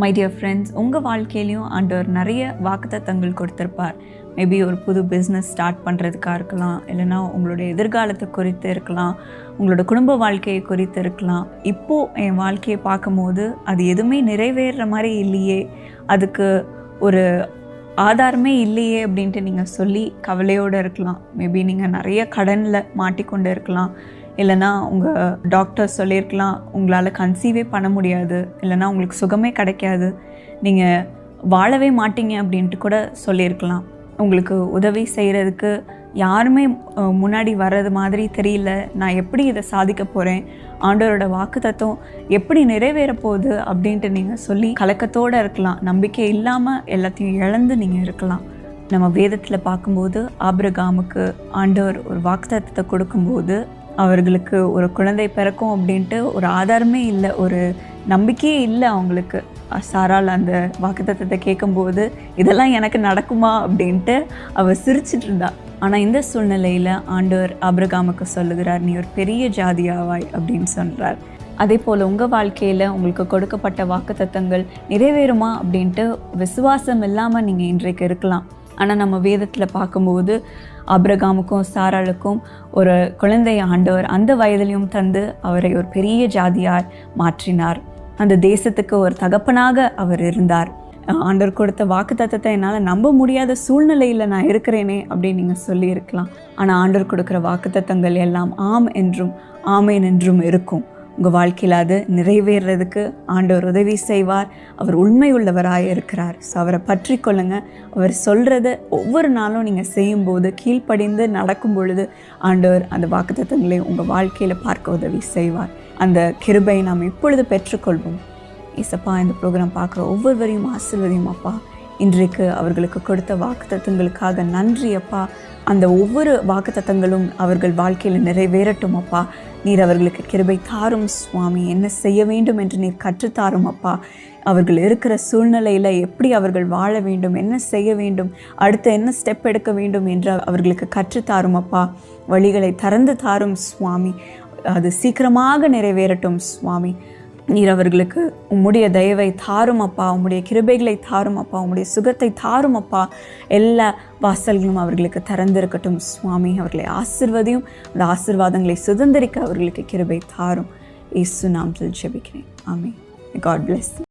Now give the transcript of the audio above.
My dear friends உங்கள் வாழ்க்கையிலையும் ஆண்டவர் நிறைய வாக்குத்தத்தங்கள் கொடுத்துருப்பார். மேபி ஒரு புது பிஸ்னஸ் ஸ்டார்ட் பண்ணுறதுக்காக இருக்கலாம் இல்லைனா உங்களுடைய எதிர்காலத்தை குறித்து இருக்கலாம் உங்களோட குடும்ப வாழ்க்கையை குறித்து இருக்கலாம். இப்போது என் வாழ்க்கையை பார்க்கும்போது அது எதுவுமே நிறைவேறுற மாதிரி இல்லையே அதுக்கு ஒரு ஆதாரமே இல்லையே அப்படின்ட்டு நீங்கள் சொல்லி கவலையோடு இருக்கலாம். மேபி நீங்கள் நிறைய கடனில் மாட்டிக்கொண்டு இருக்கலாம். இல்லைனா உங்கள் டாக்டர் சொல்லியிருக்கலாம் உங்களால் கன்சீவே பண்ண முடியாது இல்லைனா உங்களுக்கு சுகமே கிடைக்காது நீங்கள் வாழவே மாட்டீங்க அப்படின்ட்டு கூட சொல்லியிருக்கலாம். உங்களுக்கு உதவி செய்கிறதுக்கு யாருமே முன்னாடி வர்றது மாதிரி தெரியல நான் எப்படி இதை சாதிக்க போகிறேன் ஆண்டவரோட வாக்கு தத்துவம் எப்படி நிறைவேற போகுது அப்படின்ட்டு நீங்கள் சொல்லி கலக்கத்தோடு இருக்கலாம். நம்பிக்கை இல்லாமல் எல்லாத்தையும் இழந்து நீங்கள் இருக்கலாம். நம்ம வேதத்தில் பார்க்கும்போது ஆபிரகாமுக்கு ஆண்டவர் ஒரு வாக்குத்தத்தத்தை கொடுக்கும்போது அவர்களுக்கு ஒரு குழந்தை பிறக்கும் அப்படின்ட்டு ஒரு ஆதாரமே இல்லை ஒரு நம்பிக்கையே இல்லை அவங்களுக்கு. சாரால் அந்த வாக்குத்தத்தத்தை கேட்கும்போது இதெல்லாம் எனக்கு நடக்குமா? அப்படின்ட்டு அவள் சிரிச்சிட்டு இருந்தா. ஆனால் இந்த சூழ்நிலையில் ஆண்டவர் ஆபிரகாமுக்கு சொல்லுகிறார் நீ ஒரு பெரிய ஜாதியாவாய் அப்படின்னு சொல்கிறார் அதே போல் உங்கள் வாழ்க்கையில் உங்களுக்கு கொடுக்கப்பட்ட வாக்குத்தத்தங்கள் நிறைவேறுமா அப்படின்ட்டு விசுவாசம் இல்லாமல் நீங்கள் இன்றைக்கு இருக்கலாம். ஆனால் நம்ம வேதத்தில் பார்க்கும்போது அப்ரகாமுக்கும் சாராளுக்கும் ஒரு குழந்தை ஆண்டவர் அந்த வயதிலையும் தந்து அவரை ஒரு பெரிய ஜாதியார் மாற்றினார். அந்த தேசத்துக்கு ஒரு தகப்பனாக அவர் இருந்தார். ஆண்டவர் கொடுத்த வாக்குத்தத்தத்தை என்னால் நம்ப முடியாத சூழ்நிலையில் நான் இருக்கிறேனே அப்படின்னு நீங்கள் சொல்லியிருக்கலாம். ஆனால் ஆண்டவர் கொடுக்குற வாக்குத்தத்தங்கள் எல்லாம் ஆம் என்றும் ஆமேன் என்றும் இருக்கும். உங்கள் வாழ்க்கையில் அது நிறைவேறதுக்கு ஆண்டவர் உதவி செய்வார். அவர் உண்மை உள்ளவராக இருக்கிறார். ஸோ அவரை பற்றி கொள்ளுங்க. அவர் சொல்கிறத ஒவ்வொரு நாளும் நீங்கள் செய்யும்போது கீழ்ப்படிந்து நடக்கும் பொழுது ஆண்டவர் அந்த வாக்குத்தத்தங்களை உங்கள் வாழ்க்கையில் பார்க்க உதவி செய்வார். அந்த கிருபை நாம் இப்பொழுது பெற்றுக்கொள்வோம். இசப்பா இந்த ப்ரோக்ராம் பார்க்குற ஒவ்வொருவரையும் ஆசிர்வதியும் அப்பா இன்றைக்கு அவர்களுக்கு கொடுத்த வாக்குத்தத்தங்களுக்காக நன்றி அப்பா. அந்த ஒவ்வொரு வாக்குத்தத்தங்களும் அவர்கள் வாழ்க்கையில் நிறைவேறட்டும் அப்பா. நீர் அவர்களுக்கு கிருபை தாரும் சுவாமி. என்ன செய்ய வேண்டும் என்று நீர் கற்றுத்தாரும் அப்பா. அவர்கள் இருக்கிற சூழ்நிலையில் எப்படி அவர்கள் வாழ வேண்டும் என்ன செய்ய வேண்டும் அடுத்து என்ன ஸ்டெப் எடுக்க வேண்டும் என்று அவர்களுக்கு கற்றுத்தாரும் அப்பா. வழிகளை திறந்து தாரும் சுவாமி. அது சீக்கிரமாக நிறைவேறட்டும் சுவாமி. நீர் அவர்களுக்கு உம்முடைய தயவை தாரும் அப்பா உம்முடைய கிருபைகளை தாரும் அப்பா உம்முடைய சுகத்தை தாரும் அப்பா. எல்லா வாசல்களும் அவர்களுக்கு திறந்திருக்கட்டும். சுவாமி அவர்களை ஆசிர்வதியும் அந்த ஆசிர்வாதங்களை சுதந்திரிக்க அவர்களுக்கு கிருபை தாரும். இயேசு நாமத்தில் ஜெபிக்கிறேன். ஆமே காட் பிளெஸ்